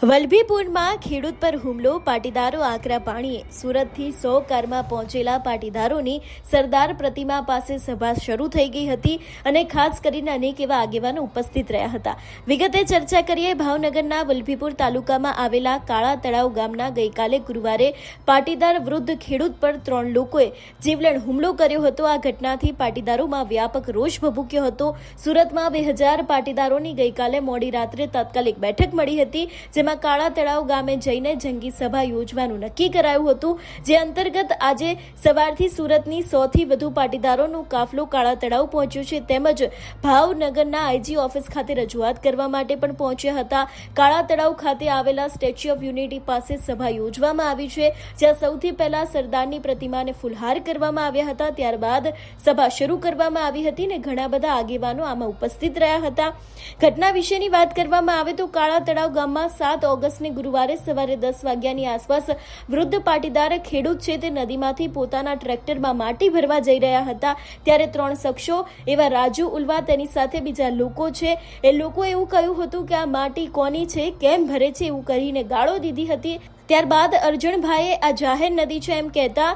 વલભીપુરમાં ખેડૂત પર હુમલો, પાટીદારો આકરા પાણીએ. સુરતથી સો કારમાં પહોંચેલા પાટીદારોની સરદાર પ્રતિમા પાસે સભા શરૂ થઈ ગઈ હતી અને ખાસ કરીને અનેક એવા આગેવાનો ઉપસ્થિત રહ્યા હતા. વિગતે ચર્ચા કરીએ, ભાવનગરના વલભીપુર તાલુકામાં આવેલા કાળા તળાવ ગામના ગઈકાલે ગુરુવારે પાટીદાર વૃદ્ધ ખેડૂત પર ત્રણ લોકોએ જીવલેણ હુમલો કર્યો હતો. આ ઘટનાથી પાટીદારોમાં વ્યાપક રોષ ભભૂક્યો હતો. સુરતમાં બે હજાર પાટીદારોની ગઈકાલે મોડી રાત્રે તાત્કાલિક બેઠક મળી હતી, જેમાં કાળા તળાવ ગામે જઈને જંગી સભા યોજવાનું નક્કી કરાયું હતું, જે અંતર્ગત આજે સવારથી સુરતની સોથી વધુ પાટીદારોનો કાફલો કાળા તળાવ પહોંચ્યો છે. તેમજ ભાવનગરના આઈજી ઓફિસ ખાતે રજૂઆત કરવા માટે પણ પહોંચ્યા હતા. કાળા તળાવ ખાતે આવેલા સ્ટેચ્યુ ઓફ યુનિટી પાસે સભા યોજવામાં આવી છે, જ્યાં સૌથી પહેલા સરદારની પ્રતિમાને ફુલહાર કરવામાં આવ્યા હતા. ત્યારબાદ સભા શરૂ કરવામાં આવી હતી ને ઘણા બધા આગેવાનો આમાં ઉપસ્થિત રહ્યા હતા. ઘટના વિશેની વાત કરવામાં આવે તો કાળા તળાવ ગામમાં સાત ઓગસ્ટને ગુરુવારે સવારે દસ વાગ્યાની આસપાસ વૃદ્ધ પાટીદાર ખેડૂત છે તે નદીમાંથી પોતાના ટ્રેક્ટરમાં માટી ભરવા જઈ રહ્યા હતા. ત્યારે ત્રણ શખ્સો, એવા રાજુ ઉલવા, તેની સાથે બીજા લોકો છે. એ લોકો એવું કહ્યું હતું કે આ માટી કોની છે, કેમ ભરે છે, એવું કરીને ગાળો દીધી હતી. ત્યારબાદ અર્જુનભાઈએ આ જાહેર નદી છે એમ કહેતા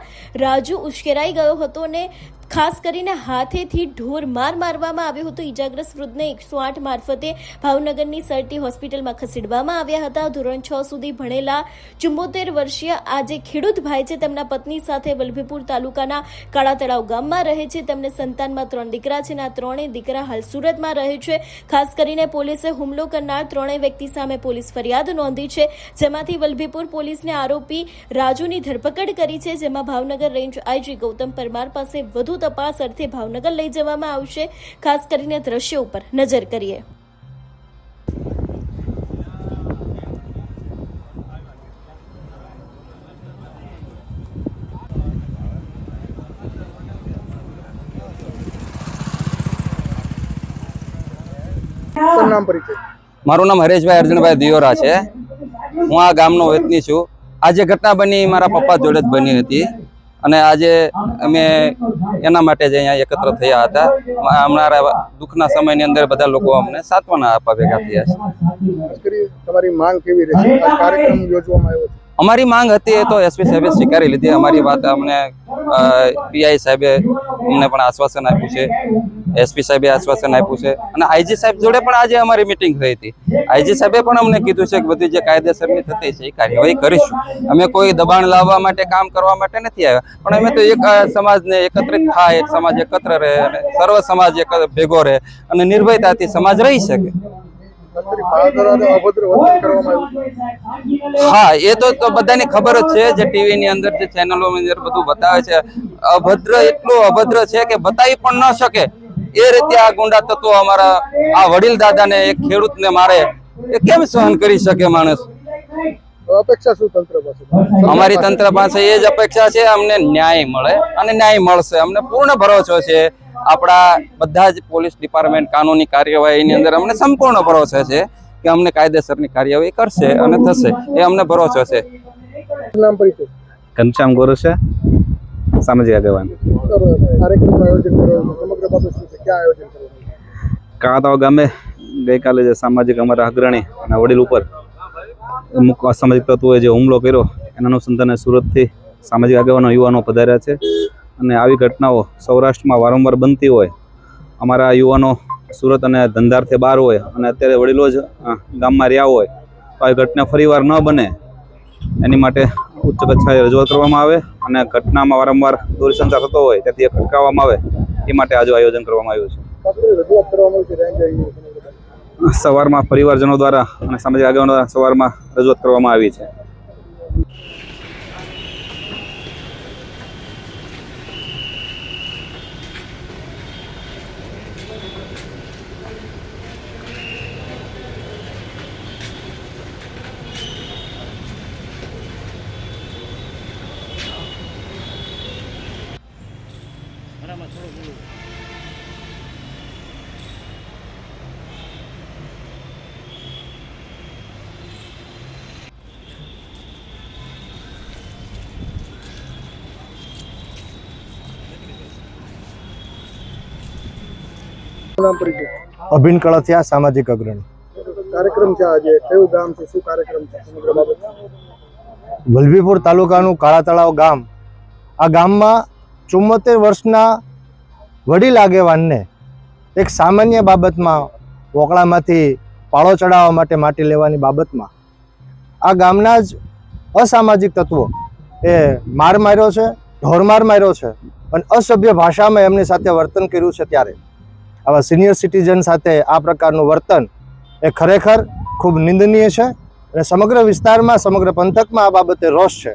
રાજુ ઉશ્કેરાઈ ગયો હતો ને ખાસ કરીને હાથેથી ઢોર માર મારવામાં આવ્યો હતો. ઇજાગ્રસ્ત વૃદ્ધને એકસો આઠ મારફતે ભાવનગરની સરટી હોસ્પિટલમાં ખસેડવામાં આવ્યા હતા. ધોરણ છ સુધી ભણેલા ચુંબોતેર વર્ષીય આ જે ખેડૂત ભાઈ છે. તેમના પત્ની સાથે વલ્ભીપુર તાલુકાના કાળા તળાવ ગામમાં રહે છે. તેમને સંતાનમાં ત્રણ દીકરા છે અને આ ત્રણેય દીકરા હાલ સુરતમાં રહે છે. ખાસ કરીને પોલીસે હુમલો કરનાર ત્રણેય વ્યક્તિ સામે પોલીસ ફરિયાદ નોંધી છે. જેમાંથી વલભીપુર પોલીસને આરોપી રાજુની ધરપકડ કરી છે જેમાં ભાવનગર રેન્જ આઈજી ગૌતમ પરમાર પાસે વધુ તપાસ અર્થે ભાવનગર લઈ જવામાં આવશે. ખાસ કરીને દ્રશ્ય ઉપર નજર કરીએ. નામ પરિચય? મારું નામ હરેશભાઈ અર્જુનભાઈ દિયોરા છે. હું આ ગામનો વતની છું. આજે ઘટના બની મારા પપ્પા જોડે જ બની હતી. અને આજે અમે એના માટે જ અહીંયા એકત્ર થયા હતા. અમારા દુઃખના સમયની અંદર બધા લોકો અમને સાંત્વના આપવા ભેગા થયા છે. તમારી માંગ કેવી રહેશે? કાર્યક્રમ યોજવામાં આવ્યો છે. અમારી માંગ હતી એ તો એસપી સાહેબે સ્વીકારી લીધી. અમારી વાત અમને પીઆઈ સાહેબે અમને પણ આશ્વાસન આપ્યું છે. એસપી સાહેબે આશ્વાસન આપ્યું છે. અને આઈજી સાહેબ જોડે પણ આજે અમારી મિટિંગ થઈ હતી. આઈજી સાહેબે પણ અમને કીધું છે કે બધી જે કાયદેસરની થતી છે એ કાર્યવાહી કરીશું. અમે કોઈ દબાણ લાવવા માટે કામ કરવા માટે નથી આવ્યા. પણ અમે તો એક સમાજને એકત્રિત થાય, એક સમાજ એકત્ર રહે અને સર્વ સમાજ એક ભેગો રહે અને નિર્ભયતાથી સમાજ રહી શકે. હા, એ તો તો બધાને ખબર જ છે જે ટીવી ની અંદર જે ચેનલો અંદર બધું બતાવે છે. અભદ્ર એટલું અભદ્ર છે કે બતાવી પણ ન શકે. એ રીતે આ ગુંડા તત્વો અમારા આ વડીલ દાદાને એક ખેડૂતને મારે એ કેમ સહન કરી શકે માણસ? અપેક્ષા શું તંત્ર પાસે? અમારી તંત્ર પાસે એ જ અપેક્ષા છે અમને ન્યાય મળે અને ન્યાય મળશે. અમને પૂર્ણ ભરોસો છે. આપણા બધા જ પોલીસ ડિપાર્ટમેન્ટ કાનૂની કાર્યવાહીની અંદર અમને સંપૂર્ણ ભરોસો છે કે અમને કાયદેસરની કાર્યવાહી કરશે અને થશે. એ અમને ભરોસો છે. નામ પરિચય ઘનશ્યામ ગોરસિયા. સામાજિક આગેવાન. કાળાતાવ ગામે ગઈકાલે જે સામાજિક અમારા અગ્રણી અને વડીલ ઉપર અમુક અસામાજિક તત્વોએ જે હુમલો કર્યો એના અનુસંધાને સુરતથી સામાજિક આગેવાનો યુવાનો પધાર્યા છે. અને આવી ઘટનાઓ સૌરાષ્ટ્રમાં વારંવાર બનતી હોય. અમારા યુવાનો સુરત અને ધંધારથી બહાર હોય અને અત્યારે વડીલો જ ગામમાં રહ્યા હોય. તો આવી ઘટના ફરીવાર ન બને. એની માટે ઉચ્ચ કક્ષાએ રજૂઆત કરવામાં આવે અને ઘટનામાં વારંવાર દૂરસંચાર થતો હોય ત્યાંથી એ અટકાવવામાં આવે એ માટે આજે આયોજન કરવામાં આવ્યું છે. સવારમાં પરિવારજનો દ્વારા અને સામાજિક આગેવાનો દ્વારા સવારમાં રજૂઆત કરવામાં આવી છે નામ પરિચય અભિન કળથિયા સામાજિક અગ્રણી. કાર્યક્રમ છે આજે. કયું ગામ છે? શું કાર્યક્રમ છે? સમગ્ર બાબત? વલભીપુર તાલુકાનું કાળા તળાવ ગામ. આ ગામમાં ચુમ્મોતેર વર્ષના વડીલ આગેવાનને એક સામાન્ય બાબતમાં વોકળામાંથી પાળો ચડાવવા માટે માટી લેવાની બાબતમાં આ ગામના જ અસામાજિક તત્વો એ માર માર્યો છે ઢોરમાર માર્યો છે અને અસભ્ય ભાષામાં એમની સાથે વર્તન કર્યું છે ત્યારે. આવા સિનિયર સિટીઝન સાથે આ પ્રકારનું વર્તન એ ખરેખર ખૂબ નિંદનીય છે અને સમગ્ર વિસ્તારમાં સમગ્ર પંથકમાં આ બાબતે રોષ છે.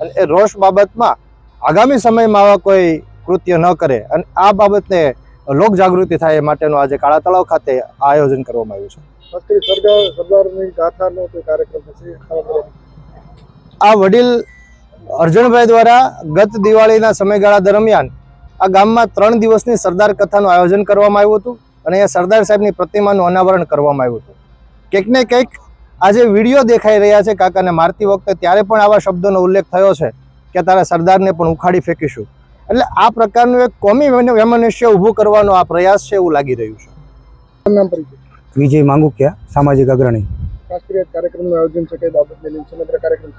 અને એ રોષ બાબતમાં આગામી સમયમાં આવા કોઈ કૃત્ય ન કરે અને આ બાબતને લોક જાગૃતિ થાય એ માટેનું આજે કાળા તળાવ ખાતે આયોજન કરવામાં આવ્યું છે. સરદાર સરદારની ગાથાનો કાર્યક્રમ આ વડીલ અર્જુનભાઈ દ્વારા ગત દિવાળીના સમયગાળા દરમિયાન આ ગામમાં ત્રણ દિવસની સરદાર કથાનું આયોજન કરવામાં આવ્યું હતું અને અહીંયા સરદાર સાહેબની પ્રતિમાનું અનાવરણ કરવામાં આવ્યું હતું. કંઈક ને કંઈક આજે વીડિયો દેખાઈ રહ્યા છે કાકાને મારતી વખતે ત્યારે પણ આવા શબ્દોનો ઉલ્લેખ થયો છે કે તારા સરદારને પણ ઉખાડી ફેંકીશું. એટલે આ પ્રકારનું એક કોમી વેમનુષ્ય ઊભું કરવાનો આ પ્રયાસ છે એવું લાગી રહ્યું છે. વિજય માંગુકિયા સામાજિક અગ્રણી. કાર્યક્રમનું આયોજન છે કઈ બાબતને સમગ્ર કાર્યક્રમ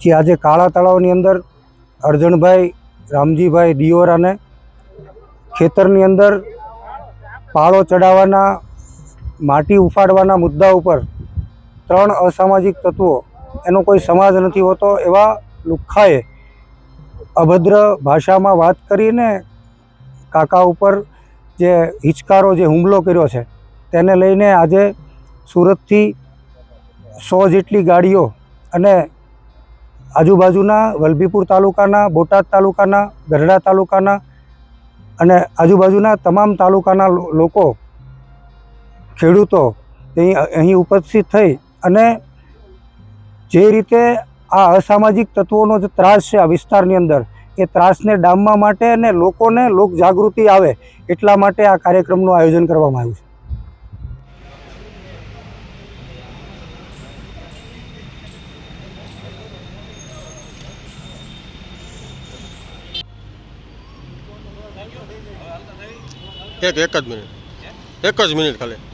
છે? આજે કાળા તળાવની અંદર અર્જણભાઈ રામજીભાઈ દિયોરાને ખેતરની અંદર પાળો ચડાવવાના, માટી ઉફાડવાના મુદ્દા ઉપર ત્રણ અસામાજિક તત્વો, એનો કોઈ સમાજ નથી હોતો એવા લુખ્ખાએ અભદ્ર ભાષામાં વાત કરીને કાકા ઉપર જે હિચકારો, જે હુમલો કર્યો છે, તેને લઈને આજે સુરતથી સો જેટલી ગાડીઓ અને આજુબાજુના વલભીપુર તાલુકાના, બોટાદ તાલુકાના, ગઢડા તાલુકાના અને આજુબાજુના તમામ તાલુકાના લોકો, ખેડૂતો અહીં અહીં ઉપસ્થિત થઈ અને જે રીતે આ અસામાજિક તત્વોનો જે ત્રાસ છે આ વિસ્તારની અંદર, એ ત્રાસને ડામવા માટે અને લોકોને લોક જાગૃતિ આવે એટલા માટે આ કાર્યક્રમનું આયોજન કરવામાં આવ્યું છે. એક એક જ મિનિટ. એક જ મિનિટ ખાલી.